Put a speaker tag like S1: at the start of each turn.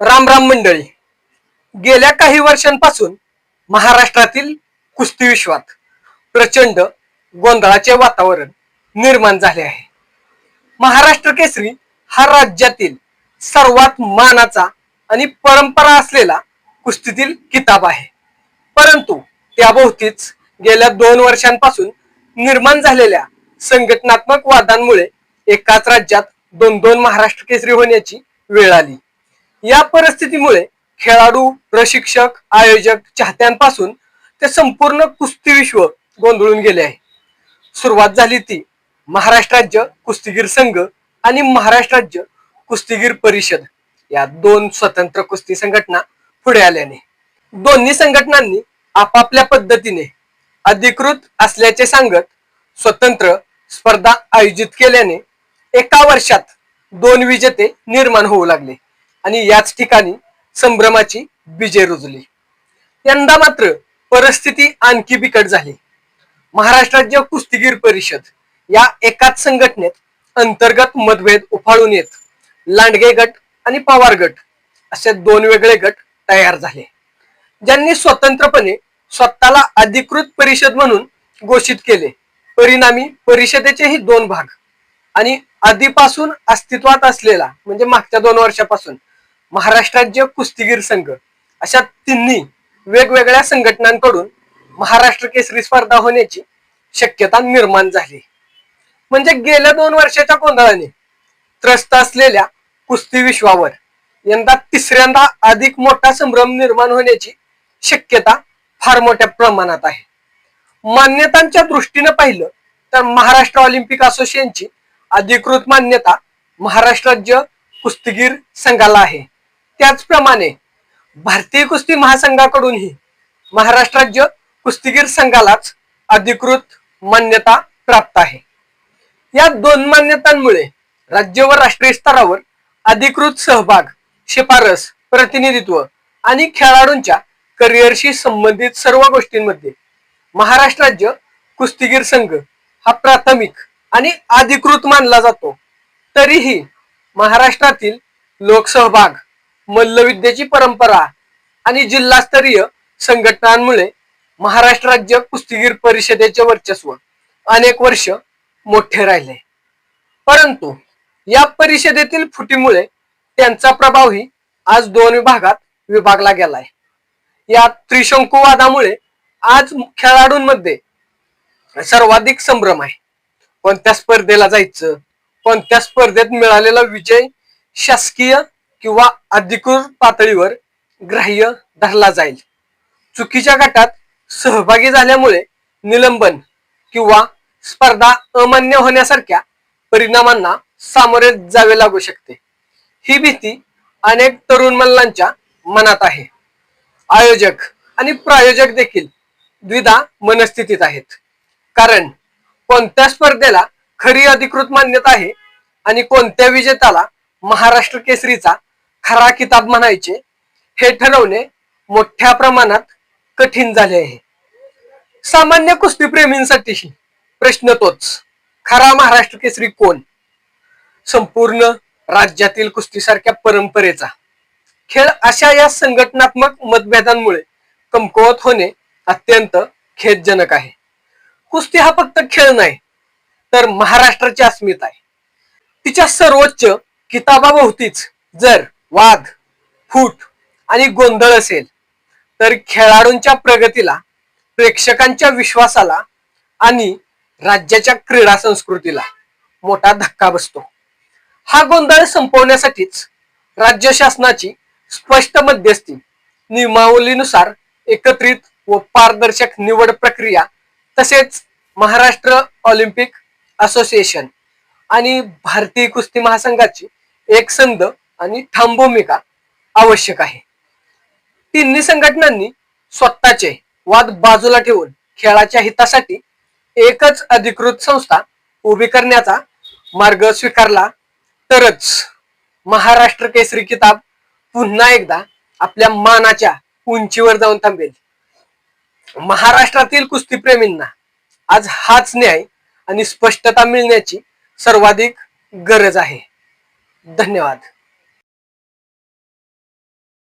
S1: रामराम मंडळी. गेल्या काही वर्षांपासून महाराष्ट्रातील कुस्ती विश्वात प्रचंड गोंधळाचे वातावरण निर्माण झाले आहे. महाराष्ट्र केसरी हा राज्यातील सर्वात मानाचा आणि परंपरा असलेला कुस्तीतील किताब आहे. परंतु त्याभोवतीच गेल्या दोन वर्षांपासून निर्माण झालेल्या संघटनात्मक वादांमुळे एकाच राज्यात दोन दोन महाराष्ट्र केसरी होण्याची वेळ आली. या परिस्थितीमुळे खेळाडू प्रशिक्षक आयोजक चाहत्यांपासून ते संपूर्ण कुस्ती विश्व गोंधळून गेले आहे. सुरुवात झाली ती महाराष्ट्र राज्य कुस्तीगीर संघ आणि महाराष्ट्र राज्य कुस्तीगीर परिषद. या दोन स्वतंत्र कुस्ती संघटना पुढे आल्याने. दोन्ही संघटनांनी आपापल्या पद्धतीने अधिकृत असल्याचे सांगत स्वतंत्र स्पर्धा आयोजित केल्याने एका वर्षात दोन विजेते निर्माण होऊ लागले. आणि याच ठिकाणी संभ्रमाची बीजे रुजली. यंदा मात्र परिस्थिती आणखी बिकट झाली. महाराष्ट्र राज्य कुस्तीगीर परिषद या एकाच संघटनेत अंतर्गत मतभेद उफाळून येत. लांडगे गट आणि पवार गट असे दोन वेगळे गट तयार झाले. ज्यांनी स्वतंत्रपणे स्वतःला अधिकृत परिषद म्हणून घोषित केले. परिणामी परिषदेचेही दोन भाग आणि आधीपासून अस्तित्वात असलेला म्हणजे मागच्या दोन वर्षापासून महाराष्ट्र राज्य कुस्तीगीर संघ. अशा तिन्ही वेगवेगळ्या संघटनांकडून महाराष्ट्र केसरी स्पर्धा होण्याची शक्यता निर्माण झाली. म्हणजे गेल्या दोन वर्षाच्या गोंधळाने त्रस्त असलेल्या कुस्ती विश्वावर यंदा तिसऱ्यांदा अधिक मोठा संभ्रम निर्माण होण्याची शक्यता फार मोठ्या प्रमाणात आहे. मान्यतांच्या दृष्टीनं पाहिलं तर महाराष्ट्र ऑलिम्पिक असोसिएशनची अधिकृत मान्यता महाराष्ट्र राज्य कुस्तीगीर संघाला आहे. त्याचप्रमाणे भारतीय कुस्ती महासंघाकडूनही महाराष्ट्र राज्य कुस्तीगीर संघालाच अधिकृत मान्यता प्राप्त आहे. या दोन मान्यतांमुळे राज्य व राष्ट्रीय स्तरावर अधिकृत सहभाग शिफारस प्रतिनिधित्व आणि खेळाडूंच्या करिअरशी संबंधित सर्व गोष्टींमध्ये महाराष्ट्र राज्य कुस्तीगीर संघ हा प्राथमिक आणि अधिकृत मानला जातो. तरीही महाराष्ट्रातील लोकसहभाग मल्लविद्येची परंपरा आणि जिल्हास्तरीय संघटनांमुळे महाराष्ट्र राज्य कुस्तीगीर परिषदेचे वर्चस्व अनेक वर्ष मोठे राहिले. परंतु या परिषदेतील फुटीमुळे त्यांचा प्रभावही आज दोन विभागात विभागला गेलाय. या त्रिशंकुवादामुळे आज खेळाडूंमध्ये सर्वाधिक संभ्रम आहे. कोणत्या स्पर्धेला जायचं कोणत्या स्पर्धेत मिळालेला विजय शासकीय किंवा अधिकृत पातळीवर ग्राह्य धरला जाईल. चुकीच्या गटात सहभागी झाल्यामुळे निलंबन किंवा स्पर्धा अमान्य होण्यासारख्या परिणामांना सामोरे जावे लागू शकते. ही भीती अनेक तरुण मल्लांच्या मनात आहे. आयोजक आणि प्रायोजक देखील द्विधा मनस्थितीत आहेत. कारण कोणत्या स्पर्धेला खरी अधिकृत मान्यता आहे आणि कोणत्या विजेत्याला महाराष्ट्र केसरीचा खरा किताब म्हणायचे हे ठरवणे मोठ्या प्रमाणात कठीण झाले आहे. सामान्य कुस्तीप्रेमींसाठीही प्रश्न तोच खरा महाराष्ट्र केसरी कोण? संपूर्ण राज्यातील कुस्तीसारख्या परंपरेचा. खेळ अशा या संघटनात्मक मतभेदांमुळे कमकुवत होणे अत्यंत खेदजनक आहे. कुस्ती हा फक्त खेळ नाही तर महाराष्ट्राची अस्मिता आहे. तिच्या सर्वोच्च किताबाभोवतीच जर वाद फूट आणि गोंधळ असेल तर खेळाडूंच्या प्रगतीला प्रेक्षकांच्या विश्वासाला आणि राज्याच्या क्रीडा संस्कृतीला मोठा धक्का बसतो. हा गोंधळ संपवण्यासाठीच राज्य शासनाची स्पष्ट मध्यस्थी नियमावलीनुसार एकत्रित व पारदर्शक निवड प्रक्रिया तसेच महाराष्ट्र ऑलिम्पिक असोसिएशन आणि भारतीय कुस्ती महासंघाची एक संध आणि ठाम भूमिका आवश्यक आहे. तिन्ही संघटनांनी स्वतःचे वाद बाजूला ठेवून खेळाच्या हितासाठी एकच अधिकृत संस्था उभी करण्याचा मार्ग स्वीकारला तरच महाराष्ट्र केसरी किताब पुन्हा एकदा आपल्या मानाच्या उंचीवर जाऊन थांबेल. महाराष्ट्रातील कुस्तीप्रेमींना आज हाच न्याय आणि स्पष्टता मिळण्याची सर्वाधिक गरज आहे. धन्यवाद.